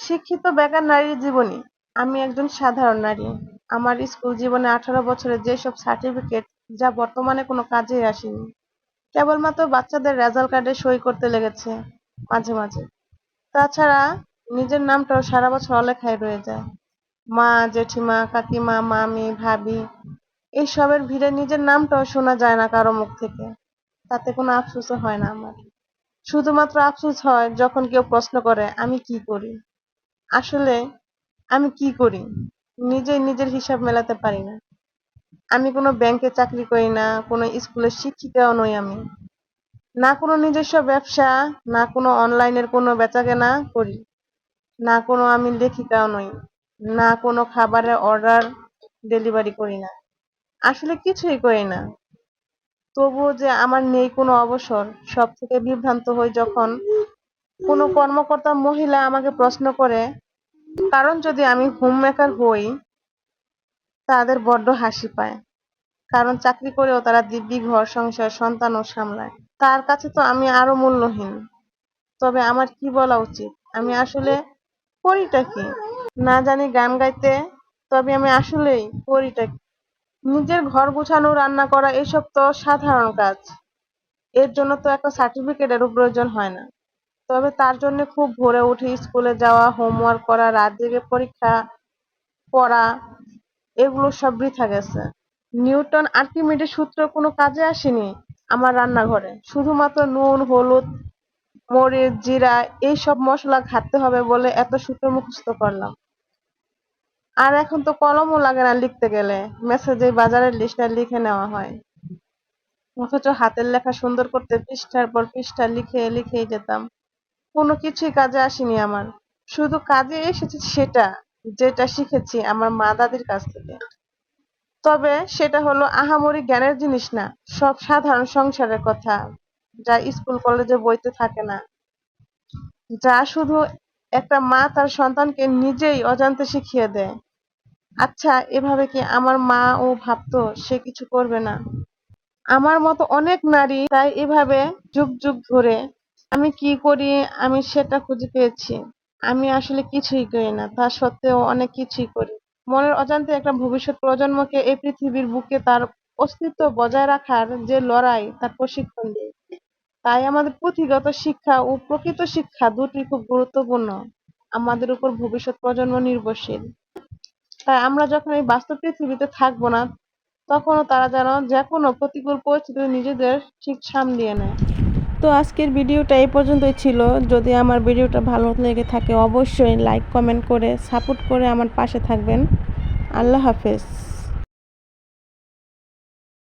শিক্ষিত বেকার নারীর জীবনী। আমি একজন সাধারণ নারী। আমার স্কুল জীবনে আঠারো বছরের যেসব সার্টিফিকেট যা বর্তমানে কোনো কাজে আসেনি, কেবলমাত্র বাচ্চাদের রেজাল্ট কার্ডে সই করতে লেগেছে মাঝে মাঝে। তাছাড়া নিজের নামটাও সারা বছর অলেখায় রয়ে যায়। মা, জেঠিমা, কাকিমা, মামি, ভাবি এইসবের ভিড়ে নিজের নামটাও শোনা যায় না কারও মুখ থেকে। তাতে কোনো আফসোসও হয় না আমার। শুধুমাত্র আফসোস হয় যখন কেউ প্রশ্ন করে, আমি কি করি? আসলে আমি কি করি? নিজেই নিজের হিসাব মেলাতে পারি না। আমি কোনো ব্যাংকে চাকরি করি না, কোনো স্কুলের শিক্ষিকাও নই আমি। না কোনো নিজস্ব ব্যবসা, না কোনো অনলাইনের কোনো বেচাকেনা করি। না কোনো আমি লেখিকাও নই। না কোনো খাবারের অর্ডার ডেলিভারি করি না। আসলে কিছুই করি না। তবুও যে আমার নেই কোনো অবসর সব থেকে বিভ্রান্ত হই যখন কোনো কর্মকর্তা মহিলা আমাকে প্রশ্ন করে, কারণ যদি আমি হোম মেকার হই, তাদের বড্ড হাসি পায়। কারণ চাকরি করেও তারা দিব্যি ঘর সংসার সন্তানও সামলায়। তার কাছে তো আমি আরও মূল্যহীন। তবে আমার কি বলা উচিত? আমি আসলে করিটা কি? না জানি গান গাইতে, তবে আমি আসলেই করিটা কি? নিজের ঘর গোছানো, রান্না করা, এসব তো সাধারণ কাজ। এর জন্য তো একটা সার্টিফিকেটেরও প্রয়োজন হয় না। তবে তার জন্য খুব ভোরে উঠে স্কুলে যাওয়া হোমওয়ার্ক করা, রাত জেগে পরীক্ষা পড়া, এগুলো সব বৃথা গেছে নিউটন আর্কিমিডের সূত্র কোনো কাজে আসেনি আমার রান্নাঘরে। শুধুমাত্র নুন, হলুদ, মরিচ, জিরা, এই সব মশলা ঘাটতে হবে বলে এত সূত্র মুখস্থ করলাম। আর এখন তো কলমও লাগে না লিখতে গেলে। মেসেজে বাজারের লিস্টটা লিখে নেওয়া হয়। অথচ হাতের লেখা সুন্দর করতে পৃষ্ঠার পর পৃষ্ঠা লিখে লিখেই যেতাম। কোনো কিছুই কাজে আসেনি আমার। শুধু কাজে এসেছে সেটা, যেটা শিখেছি আমার মা দাদির কাছ থেকে। তবে সেটা হলো আহামরি জ্ঞানের জিনিস না, সব সাধারণ সংসারের কথা, যা স্কুল, কলেজে বইতে থাকে না। যা শুধু একটা মা তার সন্তানকে নিজেই অজান্তে শিখিয়ে দেয়। আচ্ছা এভাবে কি আমার মা ও ভাবতো সে কিছু করবে না? আমার মতো অনেক নারী তাই এভাবে যুগ যুগ ধরে আমি কি করি? আমি সেটা খুঁজে পেয়েছি। আমি আসলে কিছুই করি না, তা সত্ত্বেও অনেক কিছুই করি। মনের অজান্তে একটা ভবিষ্যৎ প্রজন্মকে এই পৃথিবীর বুকে তার অস্তিত্ব বজায় রাখার যে লড়াই, তার প্রশিক্ষণ দিই তাই আমাদের পুঁথিগত শিক্ষা ও প্রকৃত শিক্ষা দুটি খুব গুরুত্বপূর্ণ। আমাদের উপর ভবিষ্যৎ প্রজন্ম নির্ভরশীল। তাই আমরা যখন এই বাস্তব পৃথিবীতে থাকব না, তখনও তারা যেন যে কোনো প্রতিকূল পরিস্থিতি নিজেদের ঠিক সামলিয়ে নেয়। তো আজকের ভিডিওটা এই পর্যন্তই ছিল। যদি আমার ভিডিওটা ভালো লেগে থাকে, অবশ্যই লাইক কমেন্ট করে সাপোর্ট করে আমার পাশে থাকবেন। আল্লাহ হাফেজ।